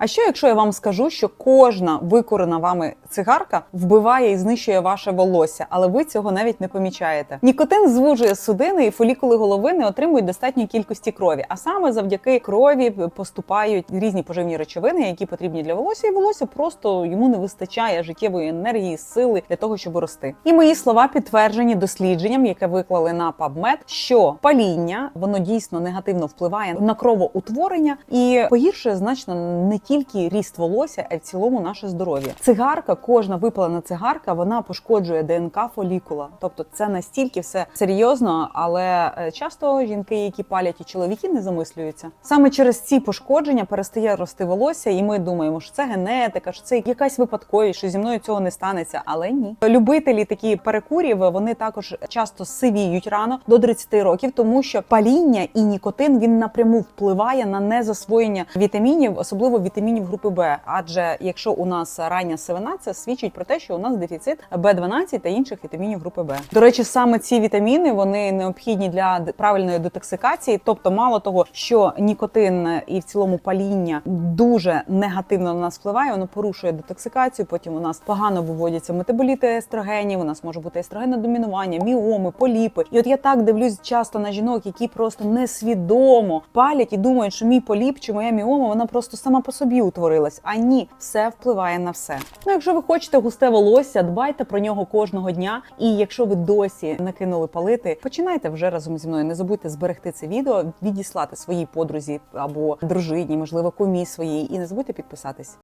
А що якщо я вам скажу, що кожна викорена вами цигарка вбиває і знищує ваше волосся, але ви цього навіть не помічаєте? Нікотин звужує судини і фолікули голови не отримують достатньої кількості крові. А саме завдяки крові поступають різні поживні речовини, які потрібні для волосся, і волосся просто йому не вистачає життєвої енергії, сили для того, щоб рости. І мої слова підтверджені дослідженням, яке виклали на PubMed, що паління воно дійсно негативно впливає на кровоутворення і погіршує значно не тільки ріст волосся, а й в цілому наше здоров'я. Цигарка, кожна випалена цигарка, вона пошкоджує ДНК фолікула. Тобто це настільки все серйозно, але е, часто жінки, які палять і чоловіки, не замислюються. Саме через ці пошкодження перестає рости волосся, і ми думаємо, що це генетика, що це якась випадковість, що зі мною цього не станеться. Але ні, любителі такі перекурів вони також часто сивіють рано до 30 років, тому що паління і нікотин він напряму впливає на незасвоєння вітамінів, особливо вітамінів групи Б. Адже якщо у нас рання сивина, це свідчить про те, що у нас дефіцит Б12 та інших вітамінів групи Б. До речі, саме ці вітаміни вони необхідні для правильної детоксикації. Тобто, мало того, що нікотин і в цілому паління дуже негативно на нас впливає, воно порушує детоксикацію. Потім у нас погано виводяться метаболіти естрогенів. У нас може бути естрогенодомінування, міоми, поліпи. І от я так дивлюсь часто на жінок, які просто несвідомо палять і думають, що мій поліп чи моя міома вона просто сама по собі утворилась. А ні, все впливає на все. Ну, якщо ви хочете густе волосся, дбайте про нього кожного дня. І якщо ви досі не кинули палити, починайте вже разом зі мною. Не забудьте зберегти це відео, відіслати своїй подрузі або дружині, можливо, кумі своїй, і не забудьте підписатись.